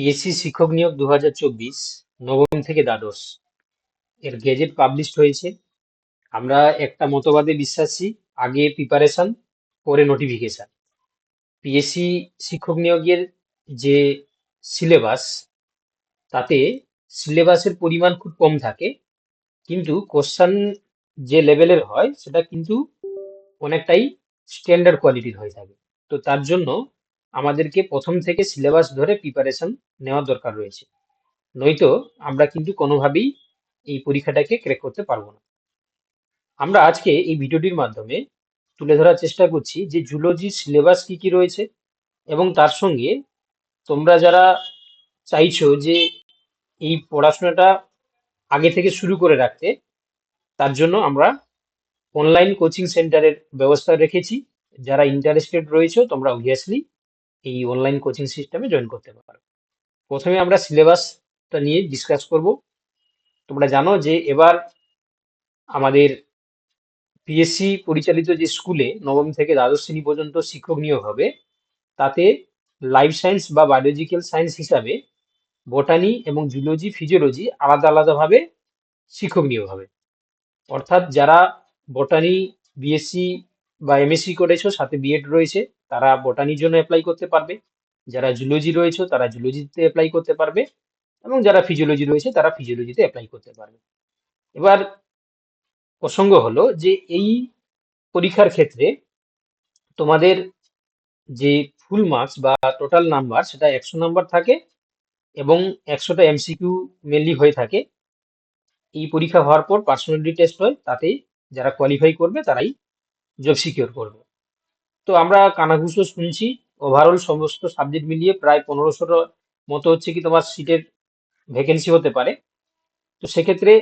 PSC শিক্ষক নিয়োগ দু হাজার চব্বিশ নবম থেকে দ্বাদশ। এর গেজেট পাবলিশড হয়েছে। আমরা একটা মতবাদে বিশ্বাসী, আগে প্রিপারেশন পরে নোটিফিকেশন পিএসসি শিক্ষক নিয়োগের যে সিলেবাস তাতে সিলেবাসের পরিমাণ খুব কম থাকে, কিন্তু কোশ্চান যে লেভেলের হয়, সেটা কিন্তু অনেকটাই স্ট্যান্ডার্ড কোয়ালিটির হয়ে থাকে। তো তার জন্য আমাদেরকে প্রথম থেকে সিলেবাস ধরে প্রিপারেশন নেওয়ার দরকার রয়েছে। নয়তো আমরা কিন্তু কোনোভাবেই এই পরীক্ষাটাকে ক্র্যাক করতে পারব না। আমরা আজকে এই ভিডিওটির মাধ্যমে তুলে ধরার চেষ্টা করছি যে জুলজি সিলেবাস কি কি রয়েছে এবং তার সঙ্গে তোমরা যারা চাইছো যে এই পড়াশোনাটা আগে থেকে শুরু করে রাখতে, তার জন্য আমরা অনলাইন কোচিং সেন্টারের ব্যবস্থা রেখেছি। যারা ইন্টারেস্টেড রয়েছে, তোমরা অবভিয়াসলি এই অনলাইন কোচিং সিস্টেমে জয়েন করতে পারো। প্রথমে আমরা সিলেবাসটা নিয়ে ডিসকাস করব। তোমরা জানো যে এবার আমাদের পিএসসি পরিচালিত যে স্কুলে নবম থেকে দ্বাদশ শ্রেণি পর্যন্ত শিক্ষক নিয়োগ হবে, তাতে লাইফ সায়েন্স বা বায়োলজিক্যাল সায়েন্স হিসাবে বোটানি এবং জুলজি ফিজিওলজি আলাদা আলাদাভাবে শিক্ষক নিয়োগ হবে। অর্থাৎ যারা বোটানি বিএসসি বা এমএসসি করেছ সাথে বিএড রয়েছে। তারা বোটানির জন্য অ্যাপ্লাই করতে পারবে। যারা জুলজি রয়েছে, তারা জুলজিতে অ্যাপ্লাই করতে পারবে। এবং যারা ফিজিওলজি রয়েছে, তারা ফিজিওলজিতে অ্যাপ্লাই করতে পারবে। এবার প্রসঙ্গ হলো যে এই পরীক্ষার ক্ষেত্রে তোমাদের যে ফুল মার্কস বা টোটাল নাম্বার সেটা একশো নাম্বার থাকে এবং একশোটা এমসিকিউ মেনলি হয়ে থাকে। এই পরীক্ষা হওয়ার পর পার্সোনালিটি টেস্ট হয়। তাতেই যারা কোয়ালিফাই করবে, তারাই জব সিকিওর করবে। তো আমরা কানাঘুষো শুনছি। ওভারঅল সমস্ত সাবজেক্ট মিলিয়ে প্রায় পনেরোশোর মতো হচ্ছে কি তোমার সিটের ভ্যাকেন্সি হতে পারে। তো সেক্ষেত্রে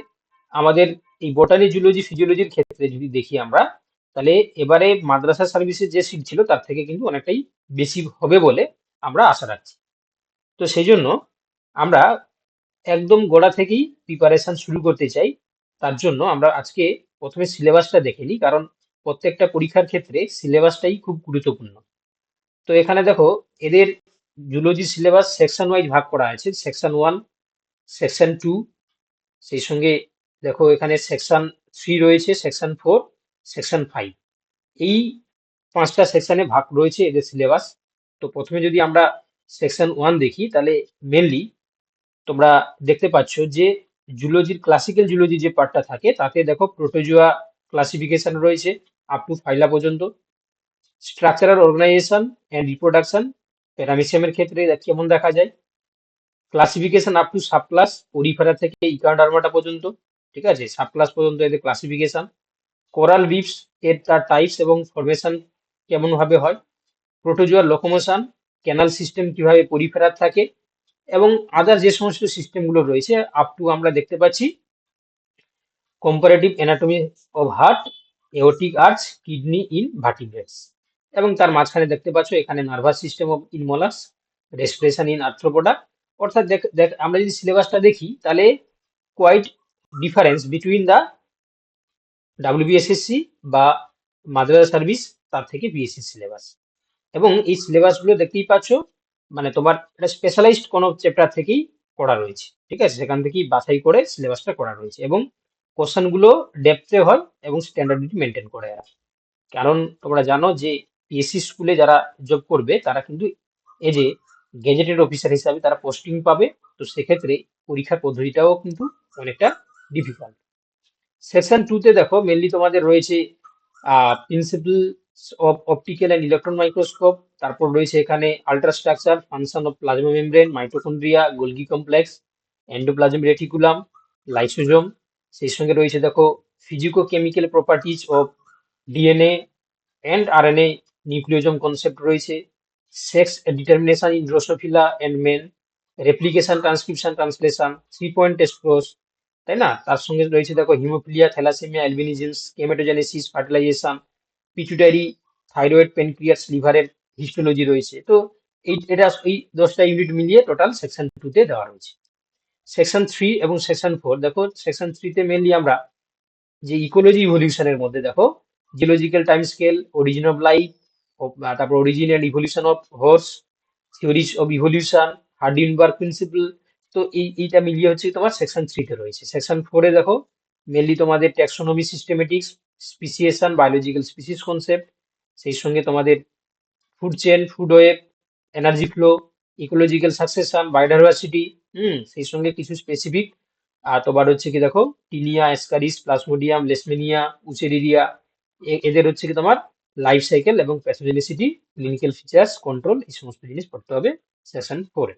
আমাদের এই বোটানি জুলজি ফিজিওলজির ক্ষেত্রে যদি দেখি আমরা, তাহলে এবারে মাদ্রাসা সার্ভিসের যে সিট ছিল, তার থেকে কিন্তু অনেকটাই বেশি হবে বলে আমরা আশা রাখছি। তো সেই জন্য আমরা একদম গোড়া থেকেই প্রিপারেশন শুরু করতে চাই। তার জন্য আমরা আজকে প্রথমে সিলেবাসটা দেখে নিই, কারণ প্রত্যেকটা পরীক্ষার ক্ষেত্রে সিলেবাসটাই খুব গুরুত্বপূর্ণ। তো এখানে দেখো, এদের জুলজি সিলেবাস সেকশন ওয়াইজ ভাগ করা আছে সেকশন ওয়ান সেকশন টু সেই সঙ্গে দেখো এখানে সেকশন থ্রি রয়েছে সেকশন ফোর সেকশন ফাইভ এই পাঁচটা সেকশনে ভাগ রয়েছে এদের সিলেবাস তো প্রথমে যদি আমরা সেকশন ওয়ান দেখি, তাহলে মেনলি তোমরা দেখতে পাচ্ছ যে জুলজির ক্লাসিক্যাল জুলজি যে পার্টটা থাকে, তাতে দেখো প্রোটোজোয়া ক্লাসিফিকেশন রয়েছে। আপ টু ফাইলা পর্যন্ত। স্ট্রাকচারাল অর্গানাইজেশন অ্যান্ড রিপ্রোডাকশন প্যারামিসিয়ামের ক্ষেত্রে কেমন দেখা যায়? Classification up to subclass Porifera থেকে ইকার্ডার্মাটা পর্যন্ত, ঠিক আছে? সাব ক্লাস পর্যন্ত এদের ক্লাসিফিকেশন কোরাল রিফস এর তার টাইপস এবং ফরমেশন কেমনভাবে হয়? প্রোটোজোয়ার লোকোমোশন ক্যানাল সিস্টেম কীভাবে পরিফেরার থাকে? এবং আদার যে সমস্ত সিস্টেমগুলো রয়েছে আপ টু আমরা দেখতে পাচ্ছি। Comparative anatomy of heart aortic arch kidney in vertebrates এবং তার মাঝখানে দেখতে পাচ্ছ, এখানে nervous system of in mollusc respiration in Arthropoda অর্থাৎ দেখ আমরা যদি সিলেবাসটা দেখি, তাহলে quite difference between the W B S S C বা মাদ্রাসা সার্ভিস তার থেকে বিএসসি সিলেবাস এবং এই সিলেবাসগুলো দেখতেই পাচ্ছ মানে তোমার একটা স্পেশালাইজড কোনো চ্যাপ্টার থেকেই করা রয়েছে। ঠিক আছে? সেখান থেকেই বাছাই করে সিলেবাসটা করা রয়েছে। এবং কোশ্চেনগুলো ডেপথে হয় এবং স্ট্যান্ডার্ডিটি মেনটেন করে এরা। কারণ তোমরা জানো যে পিএসসি স্কুলে যারা জব করবে, তারা কিন্তু এই যে গেজেটেড অফিসার হিসাবে তারা পোস্টিং পাবে, তো সেক্ষেত্রে পরীক্ষার পদ্ধতিটাও কিন্তু অনেকটা ডিফিকাল্ট সেকশন টুতে দেখো মেনলি তোমাদের রয়েছে principle of optical and electron microscope তারপর রয়েছে এখানে ultrastructure function of plasma membrane mitochondria Golgi complex endoplasmic reticulum lysosome সেই সঙ্গে রয়েছে দেখো physico chemical properties of DNA and RNA nucleosome concept রয়েছে sex determination in Drosophila and man replication transcription translation three point test cross তাই না? তার সঙ্গে রয়েছে দেখো haemophilia thalassaemia albinisms gametogenesis fertilisation pituitary thyroid pancreas লিভারের হিস্টোলজি রয়েছে। তো এই, এটা এই দশটা ইউনিট মিলিয়ে টোটাল সেকশন টুতে দেওয়া রয়েছে। সেকশন থ্রি এবং সেকশন ফোর দেখো সেকশন থ্রিতে মেনলি আমরা যে ইকোলজি ইভলিউশনের মধ্যে, দেখো geological time scale origin of life তারপর origin and evolution of horse theories of evolution Hardy Hardy Weinberg principle তো এই, এইটা মিলিয়ে হচ্ছে তোমার সেকশন থ্রিতে রয়েছে। সেকশন ফোরে দেখো মেনলি তোমাদের taxonomy systematics speciation biological species concept সেই সঙ্গে তোমাদের food chain food web energy flow ecological succession biodiversity hmm, সেই সঙ্গে কিছু স্পেসিফিক আর তোমার হচ্ছে কি দেখো, টিনিয়া, এসকারিস, প্লাসমোডিয়াম, লেসমেনিয়া, উচেরিরিয়া এদের হচ্ছে কি তোমার লাইফ সাইকেল এবং প্যাথোজেনিসিটি ক্লিনিক্যাল ফিচার্স কন্ট্রোল এই সমস্ত জিনিস পড়তে হবে সেকশন ফোরে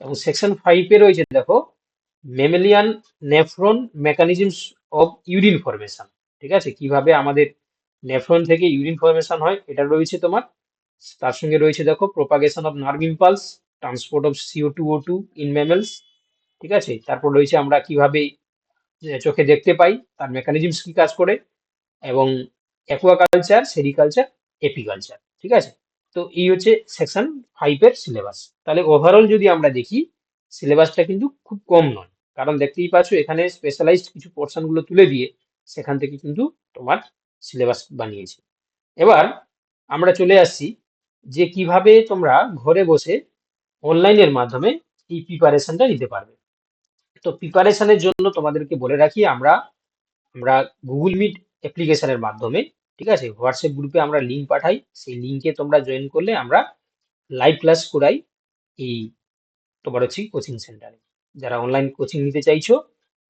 এবং সেকশন ফাইভে রয়েছে দেখো mammalian nephron mechanisms of urine formation ঠিক আছে? কীভাবে আমাদের নেফ্রন থেকে ইউরিন ফরমেশন হয়, এটা রয়েছে তোমার, তার সঙ্গে রয়েছে দেখো propagation of nerve impulse transport of C O two O two in mammals ঠিক আছে? তারপর রয়েছে আমরা কীভাবে চোখে দেখতে পাই, তার মেকানিজমস কি কাজ করে, এবং অ্যাকুয়াকালচার সেরিকালচার এপিকালচার ঠিক আছে? তো এই হচ্ছে সেকশন ফাইভের সিলেবাস তাহলে ওভারঅল যদি আমরা দেখি সিলেবাসটা কিন্তু খুব কম নয়। কারণ দেখতেই পাচ্ছ, এখানে স্পেশালাইজড কিছু পোর্শনগুলো তুলে দিয়ে সেখান থেকে কিন্তু তোমার সিলেবাস বানিয়েছে। এবার আমরা চলে আসছি যে কীভাবে তোমরা ঘরে বসে অনলাইনের মাধ্যমে এই প্রিপারেশনটা নিতে পারবে। তো প্রিপারেশনের জন্য তোমাদেরকে বলে রাখি, আমরা আমরা গুগল মিট অ্যাপ্লিকেশনের মাধ্যমে, ঠিক আছে? হোয়াটসঅ্যাপ গ্রুপে আমরা লিঙ্ক পাঠাই। সেই লিঙ্কে তোমরা জয়েন করলে আমরা লাইভ ক্লাস করাই এই তোমার হচ্ছে কোচিং সেন্টারে যারা অনলাইন কোচিং নিতে চাইছো,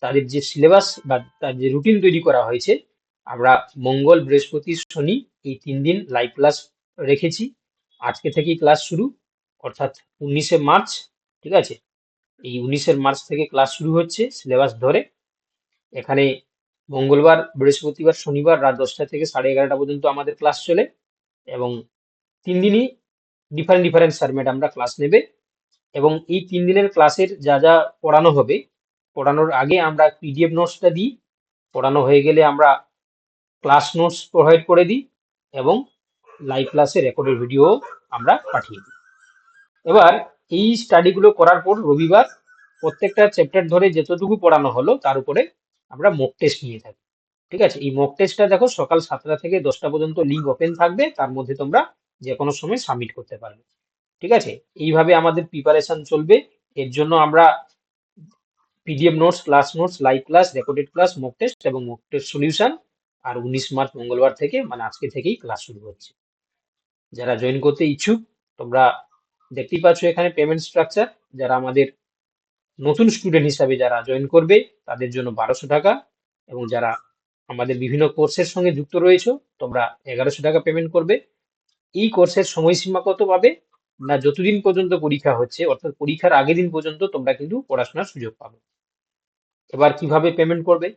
তাদের যে সিলেবাস বা তার যে রুটিন তৈরি করা হয়েছে, আমরা মঙ্গল বৃহস্পতি শনি এই তিন দিন লাইভ ক্লাস রেখেছি। আজকে থেকেই ক্লাস শুরু। অর্থাৎ উনিশে মার্চ, ঠিক আছে? এই উনিশের মার্চ থেকে ক্লাস শুরু হচ্ছে সিলেবাস ধরে। এখানে মঙ্গলবার, বৃহস্পতিবার, শনিবার রাত দশটা থেকে সাড়ে এগারোটা পর্যন্ত আমাদের ক্লাস চলে এবং তিন দিনই ডিফারেন্ট ডিফারেন্ট স্যার ম্যাডামরা ক্লাস নেবে এবং এই তিন দিনের ক্লাসের যা যা পড়ানো হবে, পড়ানোর আগে আমরা পিডিএফ নোটসটা দিই, পড়ানো হয়ে গেলে আমরা ক্লাস নোটস প্রোভাইড করে দিই এবং লাইভ ক্লাসে রেকর্ডের ভিডিও আমরা পাঠিয়ে দিই। এবার এই স্টাডিগুলো করার পর রবিবার প্রত্যেকটা চ্যাপ্টার ধরে যতটুকু পড়ানো হলো, তার উপরে আমরা মক টেস্ট নিয়ে থাকি। ঠিক আছে? এই মক টেস্টটা দেখো সকাল সাতটা থেকে দশটা পর্যন্ত লিঙ্ক ওপেন থাকবে, তার মধ্যে তোমরা যে কোনো সময় সাবমিট করতে পারবে। ঠিক আছে? এইভাবে আমাদের প্রিপারেশন চলবে। এর জন্য আমরা PDF notes class notes live class recorded class mock test এবং মক টেস্ট সলিউশন আর উনিশ মার্চ, মঙ্গলবার থেকে মানে আজকে থেকেই ক্লাস শুরু হচ্ছে। যারা জয়েন করতে ইচ্ছুক, তোমরা দেখতেই পাচ্ছ এখানে পেমেন্ট স্ট্রাকচার যারা আমাদের নতুন স্টুডেন্ট হিসাবে যারা জয়েন করবে, তাদের জন্য বারোশো টাকা এবং যারা আমাদের বিভিন্ন কোর্সের সঙ্গে যুক্ত রয়েছে, তোমরা এগারোশো টাকা পেমেন্ট করবে। এই কোর্সের সময়সীমা কত পাবে? না, যতদিন পর্যন্ত পরীক্ষা হচ্ছে, অর্থাৎ পরীক্ষার আগের দিন পর্যন্ত তোমরা কিন্তু পড়াশোনার সুযোগ পাবে। এবার কীভাবে পেমেন্ট করবে?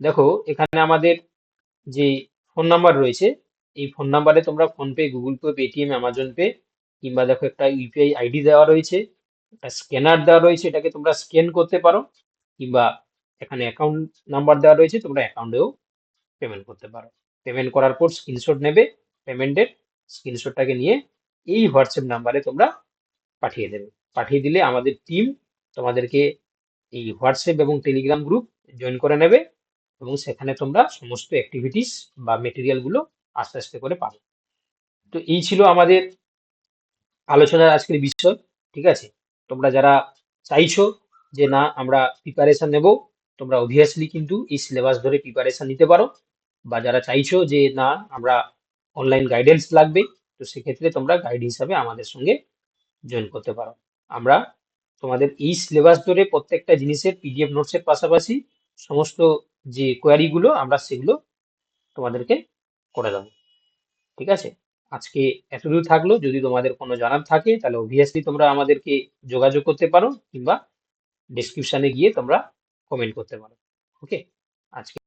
দেখো, এখানে আমাদের যে ফোন নাম্বার রয়েছে, এই ফোন নাম্বারে তোমরা PhonePe Google Pay Paytm Amazon Pay কিংবা দেখো একটা ইউপিআই আইডি দেওয়া রয়েছে স্ক্যানার দেওয়া রয়েছে, এটাকে তোমরা স্ক্যান করতে পারো, কিংবা এখানে অ্যাকাউন্ট নাম্বার দেওয়া রয়েছে, তোমরা অ্যাকাউন্টেও পেমেন্ট করতে পারো। পেমেন্ট করার পর স্ক্রিনশট নেবে পেমেন্টের স্ক্রিনশটটাকে নিয়ে এই হোয়াটসঅ্যাপ নাম্বারে তোমরা পাঠিয়ে দেবে। পাঠিয়ে দিলে আমাদের টিম তোমাদেরকে এই হোয়াটসঅ্যাপ এবং টেলিগ্রাম গ্রুপ জয়েন করে নেবে এবং সেখানে তোমরা সমস্ত অ্যাক্টিভিটিস বা মেটেরিয়ালগুলো আস্তে আস্তে করে পাবে। তো এই ছিল আমাদের আলোচনার আজকের বিষয় ঠিক আছে? তোমরা যারা চাইছো যে না, আমরা প্রিপারেশন নেব, তোমরা অবভিয়াসলি কিন্তু এই সিলেবাস ধরে প্রিপারেশন নিতে পারো। বা যারা চাইছো যে না, আমরা অনলাইন গাইডেন্স লাগবে, তো সেক্ষেত্রে তোমরা গাইড হিসাবে আমাদের সঙ্গে জয়েন করতে পারো। আমরা তোমাদের এই সিলেবাস ধরে প্রত্যেকটা জিনিসের পিডিএফ নোটসের পাশাপাশি সমস্ত যে কোয়ারিগুলো আমরা সেগুলো তোমাদেরকে করে দেবো। ঠিক আছে? আজকে এতদূর থাকল। যদি তোমাদের কোনো জানার থাকে, তাহলে অভিয়াসলি তোমরা আমাদেরকে যোগাযোগ করতে পারো কিংবা ডিসক্রিপশানে গিয়ে তোমরা কমেন্ট করতে পারো। ওকে আজকে